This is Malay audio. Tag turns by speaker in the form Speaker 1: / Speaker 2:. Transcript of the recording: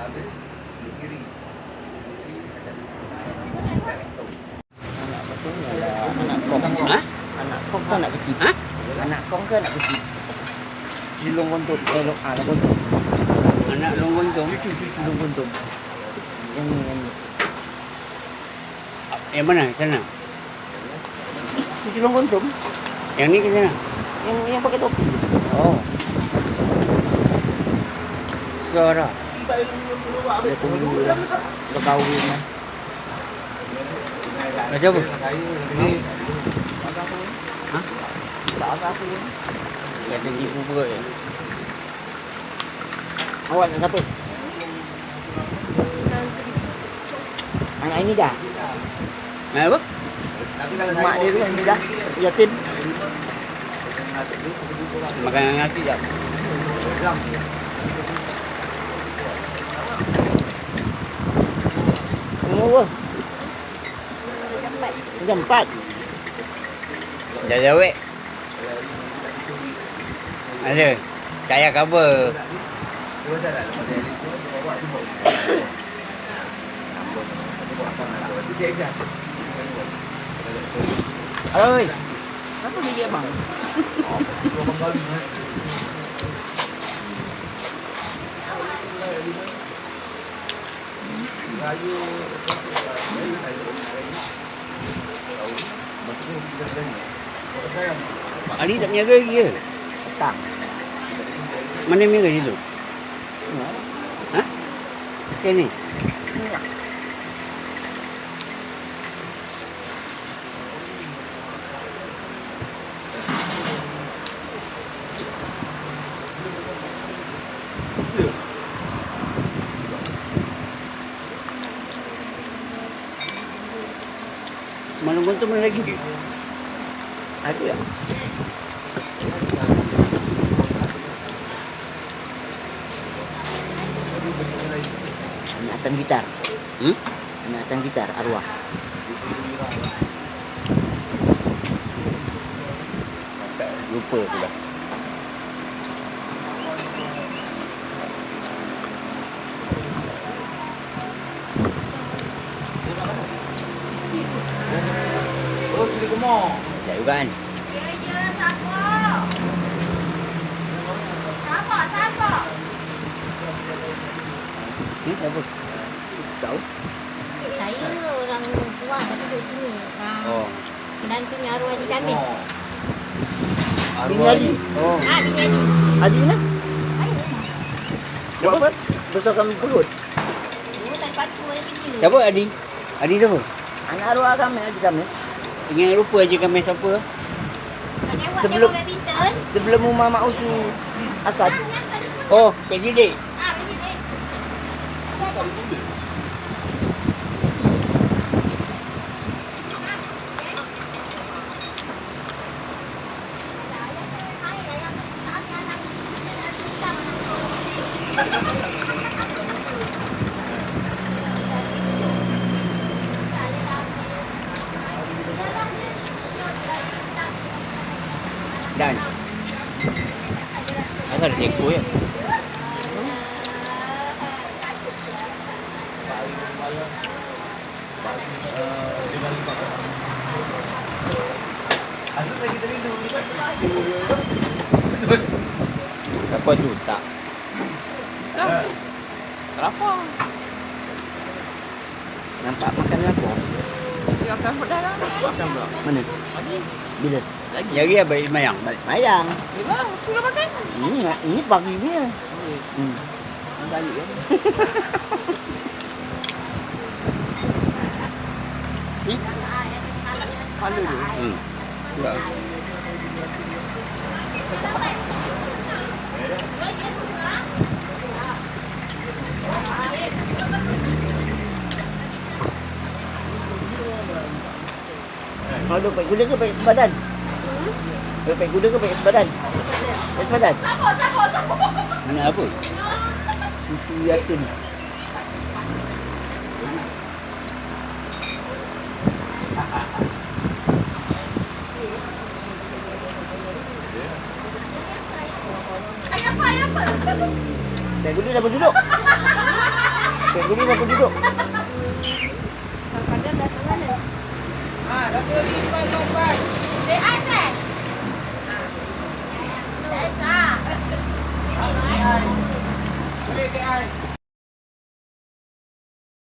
Speaker 1: Anak satu ni adalah anak kong.
Speaker 2: Ha?
Speaker 1: Anak kong ke anak kecil?
Speaker 2: Ha?
Speaker 1: Anak kong ke anak kecil? Cucu long kontum. Eh, long, ah, long kontum.
Speaker 2: Anak long tu.
Speaker 1: Cucu, cucu long kontum. Yang ni, yang ni.
Speaker 2: Yang mana? Sana.
Speaker 1: Cucu long kontum.
Speaker 2: Yang ni ke sana?
Speaker 1: Yang yang pakai topi.
Speaker 2: Oh. Suara.
Speaker 1: Dia tunggu dulu lah. Dah kahwin lah.
Speaker 2: Macam apa? Ha?
Speaker 1: Tak apa apa pun.
Speaker 2: Kata ibu perut je.
Speaker 1: Awak nak siapa? Anak ini dah.
Speaker 2: Nak apa?
Speaker 1: Mak dia tu yang ni dah. Yatim.
Speaker 2: Makan nasi tak?
Speaker 1: Umur apa? Jam empat.
Speaker 2: Dah jawab. Ada. Tak payah cover.
Speaker 1: Oi. Apa dia bang?
Speaker 2: Ali tak menjaga lagi ke?
Speaker 1: Tak.
Speaker 2: Mana yang menjaga situ?
Speaker 1: Ya.
Speaker 2: Ha? Macam ni? Malam pun tu mana lagi?
Speaker 1: Ada tak? Anak gitar.
Speaker 2: Hmm?
Speaker 1: Anak gitar arwah.
Speaker 2: Lupa pula. Tak juga kan? Hmm, apa?
Speaker 1: Tahu?
Speaker 3: Saya orang luar tapi duduk sini. Ha.
Speaker 2: Oh.
Speaker 3: Menantunya arwah Haji Kamis.
Speaker 1: Bini Ali.
Speaker 2: Oh.
Speaker 3: Ha, bini Haji.
Speaker 1: Adi mana?
Speaker 3: Saya
Speaker 1: Buat apa? Besarkan perut.
Speaker 3: Oh, tak kerja.
Speaker 2: Siapa Adi? Adi siapa?
Speaker 1: Anak arwah kami Haji Kamis.
Speaker 2: Yang lupa je kami siapa.
Speaker 3: Tak lewat
Speaker 1: Sebelum-. Sebelum Umar Mak Usu Asad.
Speaker 2: Oh, Pak Sidik.
Speaker 3: Ha, presiden.
Speaker 2: Dan. Asal ada teko ya? Berapa juta? Berapa?
Speaker 1: Nampak makan apa? Mana? Bila?
Speaker 2: Jadi ya bagi mayang,
Speaker 1: balik mayang. Ya, tu dah makan. Ini, ini pagi ni. Hmm. Balik ya. Palu tu.
Speaker 2: Hmm. Tak.
Speaker 1: Kau dompet kuda ke pakai sebadan? Dompet kuda ke pakai sebadan? Pakai sebadan?
Speaker 2: Mana apa?
Speaker 1: Cucu yatim.
Speaker 3: Ayah apa, ayah apa?
Speaker 1: Pakai kuda dah berduduk.
Speaker 3: Baik อ่า
Speaker 4: แล้ว
Speaker 3: เจอที่ไป
Speaker 4: ตร
Speaker 3: งไป